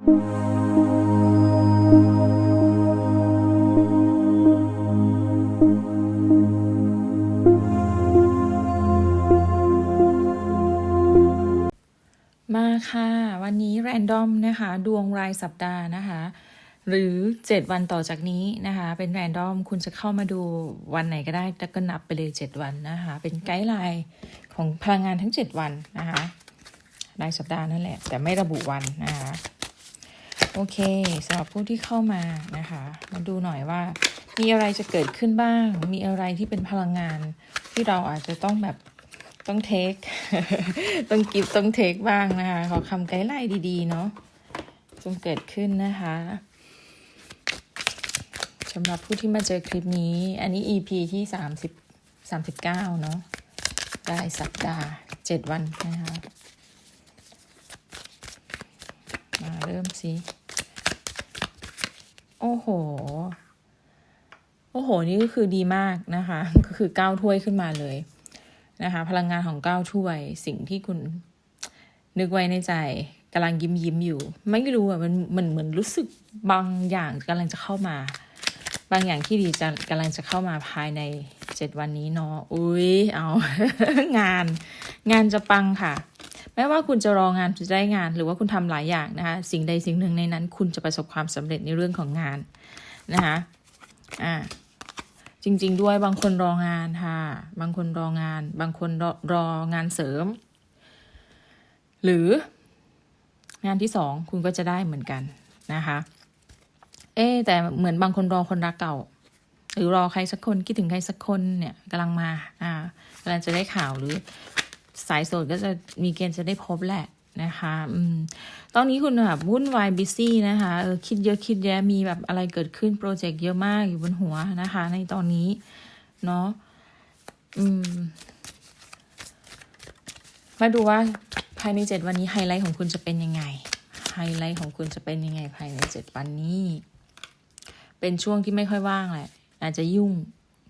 มาค่ะ วันนี้แรนดอมนะคะ ดวงรายสัปดาห์นะคะ หรือ 7 วันต่อจากนี้นะคะ เป็นแรนดอมคุณจะเข้ามาดูวันไหนก็ได้แล้วก็นับไปเลย 7 วันนะคะ เป็นไกด์ไลน์ของพลังงานทั้ง 7 วันนะคะรายสัปดาห์นั่นแหละ แต่ไม่ระบุวันนะคะ โอเคสำหรับผู้ที่เข้ามานะคะ มาดูหน่อยว่า มีอะไรจะเกิดขึ้นบ้าง มีอะไรที่เป็นพลังงาน ที่เราอาจจะต้องแบบต้องเทค ต้องกิฟต้องเทคบ้างนะคะ ขอคำไกด์ไลน์ดีๆ เนาะจงเกิดขึ้นนะคะสำหรับผู้ที่มาเจอคลิปนี้ อันนี้ EP ที่สามสิบสามสิบเก้าเนาะได้สัปดาห์เจ็ดวันนะคะ มาเริ่มสิ โอ้โห โอ้โห นี่ก็คือดีมากนะคะ ก็คือก้าวถ้วยขึ้นมาเลยนะคะ พลังงานของก้าวถ้วย สิ่งที่คุณนึกไว้ในใจกำลังยิ้มยิ้มอยู่ ไม่รู้อะมันมันเหมือนรู้สึกบางอย่างกำลังจะเข้ามา บางอย่างที่ดีจะกำลังจะเข้ามาภายในเจ็ดวันนี้เนาะอุ้ยเอา งาน งานจะปังค่ะ ไม่ว่าคุณจะรองานจะได้งาน หรือว่าคุณทำหลายอย่างนะคะสิ่งใดสิ่งหนึ่งในนั้น คุณจะประสบความสำเร็จในเรื่องของงานนะคะอ่าจริง ๆ ด้วยบางคนรองานค่ะ บางคนรองาน บางคนรอรองานเสริม หรืองานที่สองคุณก็จะได้เหมือนกันนะคะ เอ๊แต่เหมือนบางคนรอคนรักเก่า หรือรอใครสักคนคิดถึงใครสักคนเนี่ยกำลังมา อ่ากำลังจะได้ข่าวหรือ สายโสดก็จะมีเกณฑ์จะได้พบแหละนะคะอืมตอนนี้คุณแบบวุ่นวายบิซี่นะคะเออคิดเยอะคิดแยะมีแบบอะไรเกิดขึ้นโปรเจกต์เยอะมากอยู่บนหัวนะคะ ในตอนนี้เนาะอืมมาดูว่าภายในเจ็ดวันนี้ไฮไลท์ของคุณจะเป็นยังไง ไฮไลท์ของคุณจะเป็นยังไงภายในเจ็ดวันนี้ เป็นช่วงที่ไม่ค่อยว่างแหละ อาจจะยุ่ง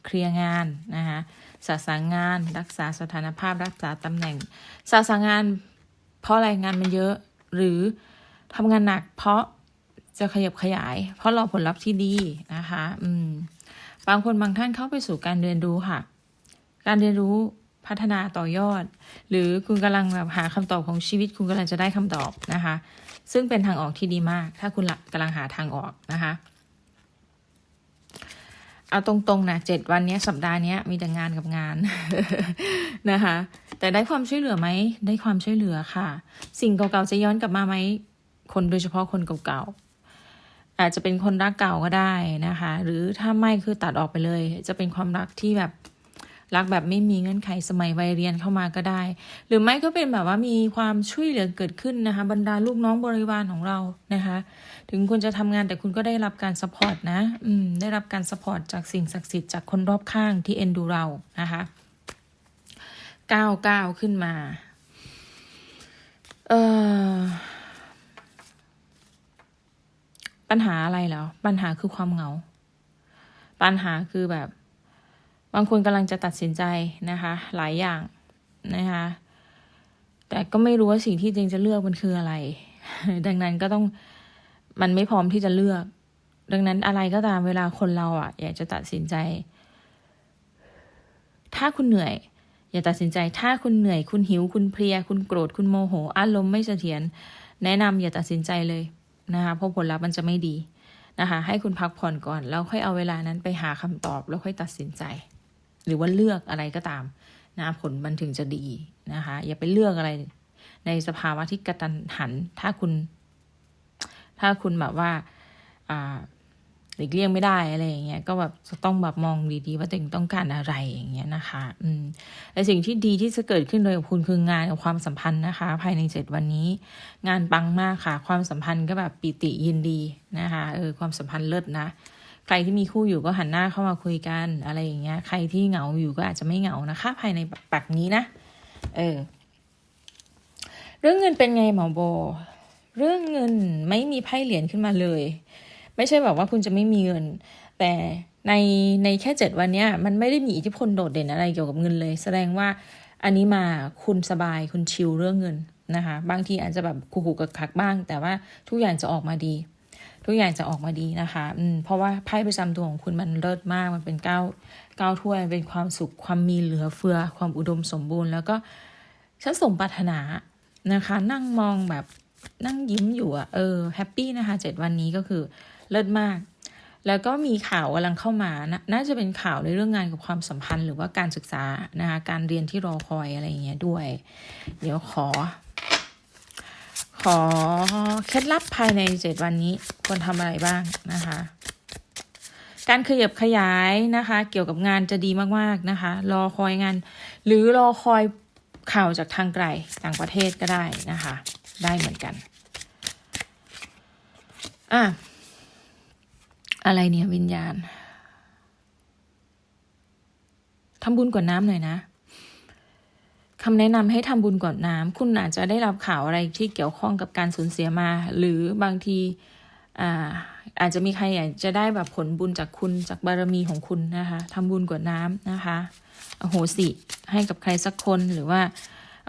เคลียร์งานนะคะสาสางงานรักษาสถานภาพรักษาตำแหน่งสาสางงาน เพราะอะไรงานมันเยอะหรือทำงานหนัก เพราะจะขยับขยาย เพราะรอผลลัพธ์ที่ดีนะคะอืมบางคนบางท่านเข้าไปสู่การเรียนรู้ค่ะ การเรียนรู้พัฒนาต่อยอด หรือคุณกำลังแบบหาคำตอบของชีวิต คุณกำลังจะได้คำตอบนะคะ ซึ่งเป็นทางออกที่ดีมาก ถ้าคุณกำลังหาทางออกนะคะ เอาตรงๆนะเจ็ดวันนี้สัปดาห์นี้มีแต่งานกับงานนะคะ แต่ได้ความช่วยเหลือไหมได้ความช่วยเหลือค่ะ สิ่งเก่าๆจะย้อนกลับมาไหมคนโดยเฉพาะคนเก่าๆอาจจะเป็นคนรักเก่าก็ได้นะคะ หรือถ้าไม่คือตัดออกไปเลย จะเป็นความรักที่แบบ รักแบบไม่มีเงื่อนไขสมัยวัยเรียนเข้ามาก็ได้ หรือไม่ก็เป็นแบบว่ามีความช่วยเหลือเกิดขึ้นนะคะ บรรดาลูกน้องบริวารของเรานะคะ ถึงคุณจะทำงานแต่คุณก็ได้รับการสปอร์ตนะอืมได้รับการสปอร์ตจากสิ่งศักดิ์สิทธิ์จากคนรอบข้างที่เอ็นดูเรานะคะก้าวก้าวขึ้นมาเอ่อปัญหาอะไรแล้ว ปัญหาคือความเหงา ปัญหาคือแบบ บางคนกำลังจะตัดสินใจนะคะ หลายอย่างนะคะ แต่ก็ไม่รู้ว่าสิ่งที่จริงจะเลือกมันคืออะไร ดังนั้นก็ต้องมันไม่พร้อมที่จะเลือก ดังนั้นอะไรก็ตามเวลาคนเราอะ อยากจะตัดสินใจ ถ้าคุณเหนื่อย อย่าตัดสินใจ ถ้าคุณเหนื่อย คุณหิวคุณเพลีย คุณโกรธคุณโมโห อารมณ์ไม่เสถียรแนะนำอย่าตัดสินใจเลยนะคะเพราะผลลัพธ์มันจะไม่ดีนะคะ ให้คุณพักผ่อนก่อน แล้วค่อยเอาเวลานั้นไปหาคำตอบแล้วค่อยตัดสินใจ หรือว่าเลือกอะไรก็ตามนะผลมันถึงจะดีนะคะ อย่าไปเลือกอะไรในสภาวะที่กระตันหัน ถ้าคุณ ถ้าคุณแบบว่าอ่าหลีกเลี่ยงไม่ได้อะไรอย่างเงี้ย ก็แบบจะต้องแบบมองดีๆ ว่าตัวเองต้องการอะไรอย่างเงี้ยนะคะ อืมแต่สิ่งที่ดีที่จะเกิดขึ้นโดยกับคุณคืองานกับความสัมพันธ์นะคะ ภายในเจ็ดวันนี้ งานปังมากค่ะ ความสัมพันธ์ก็แบบปิติยินดีนะคะ เออความสัมพันธ์เลิศนะ ใครที่มีคู่อยู่ก็หันหน้าเข้ามาคุยกันอะไรอย่างเงี้ย ใครที่เหงาอยู่ก็อาจจะไม่เหงานะคะ ภายในปักนี้นะ เออ เรื่องเงินเป็นไงหมอโบ เรื่องเงินไม่มีไพ่เหรียญขึ้นมาเลย ไม่ใช่แบบว่าคุณจะไม่มีเงิน แต่ในในแค่เจ็ดวันเนี้ยมันไม่ได้มีอิทธิพลโดดเด่นอะไรเกี่ยวกับเงินเลย แสดงว่าอันนี้มาคุณสบายคุณชิลเรื่องเงินนะคะ บางทีอาจจะแบบขู่ๆกับคักบ้าง แต่ว่าทุกอย่างจะออกมาดี ทุกอย่างจะออกมาดีนะคะอืมเพราะว่าไพ่ประจำตัวของคุณมันเลิศมากมันเป็นเก้าเก้าถ้วยเป็นความสุขความมีเหลือเฟือ ความอุดมสมบูรณ์ แล้วก็ฉันสมปรารถนานะคะ นั่งมองแบบนั่งยิ้มอยู่อะเออแฮปปี้นะคะเจ็ดวันนี้ก็คือเลิศมาก แล้วก็มีข่าวกำลังเข้ามานะน่าจะเป็นข่าวในเรื่องงานกับความสัมพันธ์หรือว่าการศึกษานะคะการเรียนที่รอคอยอะไรอย่างเงี้ยด้วย เดี๋ยวขอ ขอเคล็ดลับภายในเจ็ดวันนี้ควรทำอะไรบ้างนะคะ การขยับขยายนะคะ เกี่ยวกับงานจะดีมากๆนะคะ รอคอยงาน หรือรอคอยข่าวจากทางไกลต่างประเทศก็ได้นะคะ ได้เหมือนกันอะอะไรเนี่ยวิญญาณทำบุญกวดน้ำหน่อยนะ คำแนะนำให้ทำบุญกวดน้ำคุณอาจจะได้รับข่าวอะไรที่เกี่ยวข้องกับการสูญเสียมา หรือบางทีอาอาจจะมีใครอยากจะได้แบบผลบุญจากคุณจากบารมีของคุณนะคะทำบุญกวดน้ำนะคะอโหสิให้กับใครสักคนหรือว่า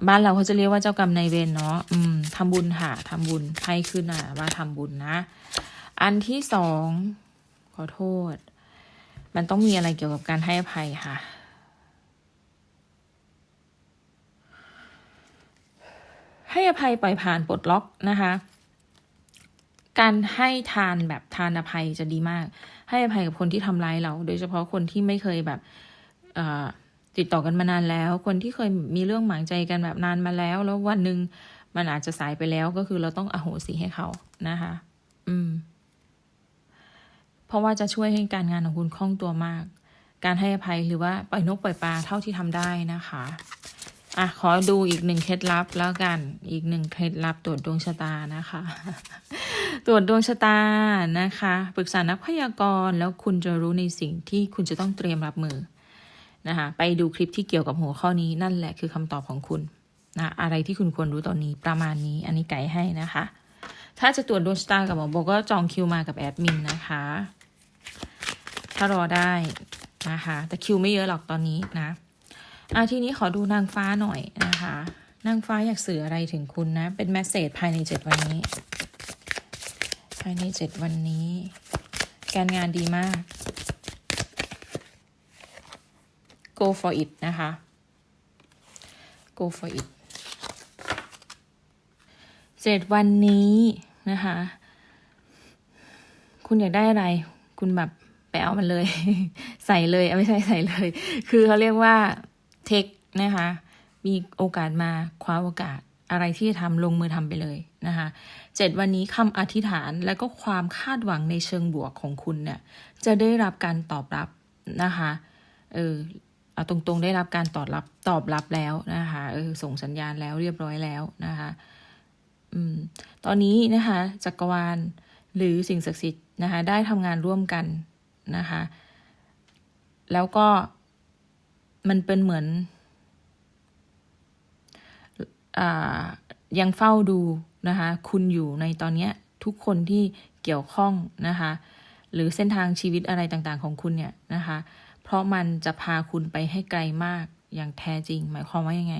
บ้านเราเขาจะเรียกว่าเจ้ากรรมนายเวรเนาะอืมทำบุญค่ะทำบุญให้ขึ้นอะว่าทำบุญนะ อันที่สองขอโทษ มันต้องมีอะไรเกี่ยวกับการให้อภัยค่ะ ให้อภัยปล่อยผ่านปลดล็อกนะคะ การให้ทานแบบทานอภัยจะดีมาก ให้อภัยกับคนที่ทำร้ายเรา โดยเฉพาะคนที่ไม่เคยแบบติดต่อกันมานานแล้ว คนที่เคยมีเรื่องหมางใจกันแบบนานมาแล้ว แล้ววันหนึ่งมันอาจจะสายไปแล้วก็คือเราต้องอโหสิให้เขานะคะ อืม เพราะว่าจะช่วยให้การงานของคุณคล่องตัวมาก การให้อภัยหรือว่าปล่อยนกปล่อยปลาเท่าที่ทำได้นะคะ อะขอดูอีกหนึ่งเคล็ดลับแล้วกัน อีกหนึ่งเคล็ดลับตรวจดวงชะตานะคะ ตรวจดวงชะตานะคะ ปรึกษานักพยากรณ์แล้วคุณจะรู้ในสิ่งที่คุณจะต้องเตรียมรับมือนะคะไปดูคลิปที่เกี่ยวกับหัวข้อนี้นั่นแหละคือคำตอบของคุณนะอะไรที่คุณควรรู้ตอนนี้ประมาณนี้ อันนี้ไกด์ให้นะคะ ถ้าจะตรวจดวงชะตากับหมอโบก็จองคิวมากับแอดมินนะคะ ถ้ารอได้นะคะ แต่คิวไม่เยอะหรอกตอนนี้นะ อะทีนี้ขอดูนางฟ้าหน่อยนะคะ นางฟ้าอยากสื่ออะไรถึงคุณนะ เป็นแมสเซจภายในเจ็ดวันนี้ ภายในเจ็ดวันนี้ การงานดีมาก go for it นะคะ go for it เจ็ดวันนี้นะคะ คุณอยากได้อะไร คุณแบบไปเอามันเลย ใส่เลยไม่ใช่ใส่เลย คือเขาเรียกว่า เทคนะคะ มีโอกาสมาคว้าโอกาสอะไรที่จะทำลงมือทำไปเลยนะคะเจ็ดวันนี้คำอธิษฐานและก็ความคาดหวังในเชิงบวกของคุณเนี่ยจะได้รับการตอบรับนะคะเออเอาตรงๆ ได้รับการตอบรับตอบรับแล้วนะคะเออส่งสัญญาณแล้วเรียบร้อยแล้วนะคะอืมตอนนี้นะคะจักรวาลหรือสิ่งศักดิ์สิทธิ์นะคะได้ทำงานร่วมกันนะคะแล้วก็ มันเป็นเหมือนอยังเฝ้าดูนะคะ คุณอยู่ในตอนนี้ทุกคนที่เกี่ยวข้องนะคะ หรือเส้นทางชีวิตอะไรต่างๆของคุณเนี่ยนะคะ เพราะมันจะพาคุณไปให้ไกลมากอย่างแท้จริง หมายความว่ายังไง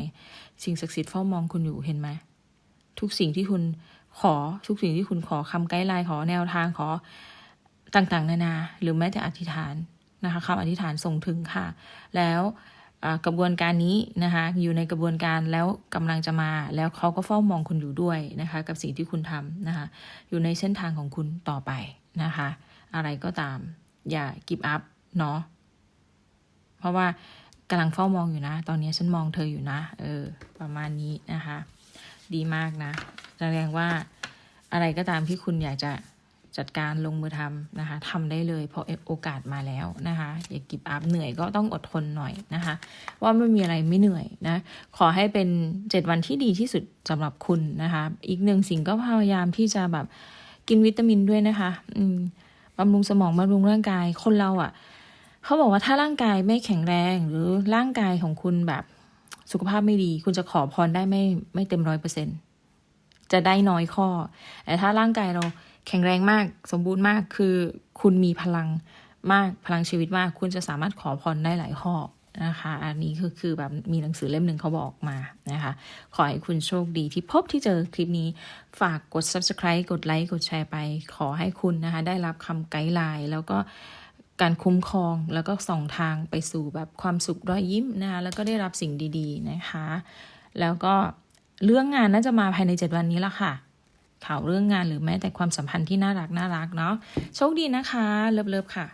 สิ่งศักดิ์สิทธิ์เฝ้ามองคุณอยู่เห็นไหมทุกสิ่งที่คุณขอทุกสิ่งที่คุณขอคำไกด์ไลน์ขอแนวทางขอต่างๆ นานา หรือแม้แต่อธิษฐาน นะคะคำอธิษฐานส่งถึงค่ะ แล้วกระบวนการนี้นะคะอยู่ในกระบวนการแล้วกำลังจะมาแล้วเขาก็เฝ้ามองคุณอยู่ด้วยนะคะ กับสิ่งที่คุณทำนะคะ อยู่ในเส้นทางของคุณต่อไปนะคะ อะไรก็ตาม อย่ากิบอัพเนาะเพราะว่ากำลังเฝ้ามองอยู่นะ ตอนนี้ฉันมองเธออยู่นะ เออ ประมาณนี้นะคะ ดีมากนะ แสดงว่าอะไรก็ตามที่คุณอยากจะ จัดการลงมือทำนะคะทำได้เลยเพราะโอกาสมาแล้วนะคะ อย่ากิบอัพเหนื่อยก็ต้องอดทนหน่อยนะคะ ว่าไม่มีอะไรไม่เหนื่อยนะ ขอให้เป็นเจ็ดวันที่ดีที่สุดสำหรับคุณนะคะ อีกหนึ่งสิ่งก็พยายามที่จะแบบกินวิตามินด้วยนะคะบำรุงสมองบำรุงร่างกายคนเราอะ่ะเขาบอกว่าถ้าร่างกายไม่แข็งแรงหรือร่างกายของคุณแบบสุขภาพไม่ดี คุณจะขอพรได้ไม่ไม่เต็มร้อยเปอร์เซ็นจะได้น้อยข้อแต่ถ้าร่างกายเรา แข็งแรงมากสมบูรณ์มากคือคุณมีพลังมากพลังชีวิตมาก คุณจะสามารถขอพรได้หลายข้อนะคะ อันนี้คือคือแบบมีหนังสือเล่มหนึ่งเขาบอกมานะคะ ขอให้คุณโชคดีที่พบที่เจอคลิปนี้ ฝากกด subscribe กดไลค์ กดแชร์ไป ขอให้คุณนะคะ ได้รับคำไกด์ไลน์แล้วก็การคุ้มครองแล้วก็ส่องทางไปสู่แบบความสุขรอยยิ้มนะคะแล้วก็ได้รับสิ่งดี ๆ นะคะ แล้วก็เรื่องงานน่าจะมาภายในเจ็ดวันนี้ละค่ะ ข่าวเรื่องงานหรือแม้แต่ความสัมพันธ์ที่น่ารักน่ารักเนาะโชคดีนะคะ เลิฟๆค่ะ